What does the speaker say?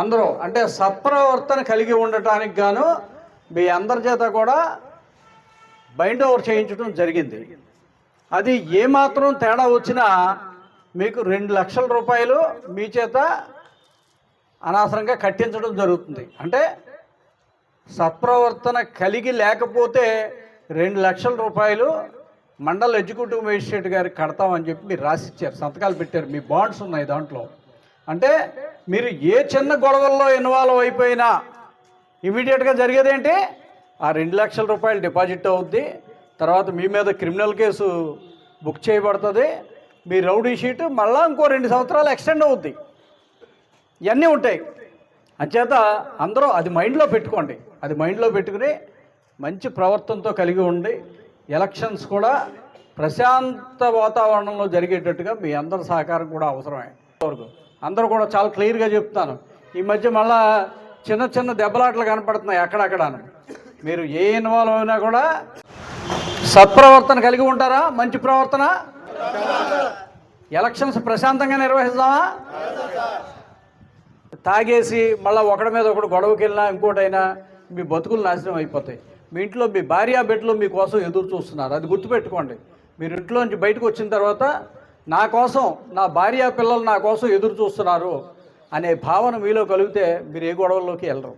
అందరూ అంటే సత్ప్రవర్తన కలిగి ఉండటానికి గాను మీ అందరి చేత కూడా బైండ్ ఓవర్ చేయించడం జరిగింది. అది ఏమాత్రం తేడా వచ్చినా మీకు రెండు లక్షల రూపాయలు మీ చేత అనవసరంగా కట్టించడం జరుగుతుంది. అంటే సత్ప్రవర్తన కలిగి లేకపోతే రెండు లక్షల రూపాయలు మండల ఎగ్జిక్యూటివ్ మేజిస్ట్రేట్ గారికి కడతామని చెప్పి మీరు రాసిచ్చారు. సంతకాలు పెట్టారు. మీ బాండ్స్ ఉన్నాయి దాంట్లో. అంటే మీరు ఏ చిన్న గొడవల్లో ఇన్వాల్వ్ అయిపోయినా ఇమీడియట్గా జరిగేదేంటి? ఆ రెండు లక్షల రూపాయలు డిపాజిట్ అవుద్ది. తర్వాత మీ మీద క్రిమినల్ కేసు బుక్ చేయబడుతుంది. మీ రౌడీ షీట్ మళ్ళా ఇంకో రెండు సంవత్సరాలు ఎక్స్టెండ్ అవుద్ది. ఇవన్నీ ఉంటాయి. అంచేత అందరూ అది మైండ్లో పెట్టుకోండి. అది మైండ్లో పెట్టుకుని మంచి ప్రవర్తనతో కలిగి ఉండి ఎలక్షన్స్ కూడా ప్రశాంత వాతావరణంలో జరిగేటట్టుగా మీ అందరి సహకారం కూడా అవసరమే. వరకు. అందరూ కూడా చాలా క్లియర్గా చెప్తాను. ఈ మధ్య మళ్ళా చిన్న చిన్న దెబ్బలాటలు కనపడుతున్నాయి అక్కడక్కడ మీరు ఏ ఇన్వాల్వ్ అయినా కూడా సత్ప్రవర్తన కలిగి ఉంటారా? మంచి ప్రవర్తన? ఎలక్షన్స్ ప్రశాంతంగా నిర్వహిస్తామా తాగేసి మళ్ళీ ఒకడి మీద ఒకడు గొడవకి వెళ్ళినా ఇంకోటైనా మీ బతుకులు నాశనం అయిపోతాయి. మీ ఇంట్లో మీ భార్య బిడ్డలు మీకోసం ఎదురు చూస్తున్నారు. అది గుర్తుపెట్టుకోండి. మీరు ఇంట్లోంచి బయటకు వచ్చిన తర్వాత నా కోసం నా భార్య పిల్లలు నా కోసం ఎదురు చూస్తున్నారు అనే భావన మీలో కలిగితే మీరు ఏ గొడవల్లోకి వెళ్ళరు.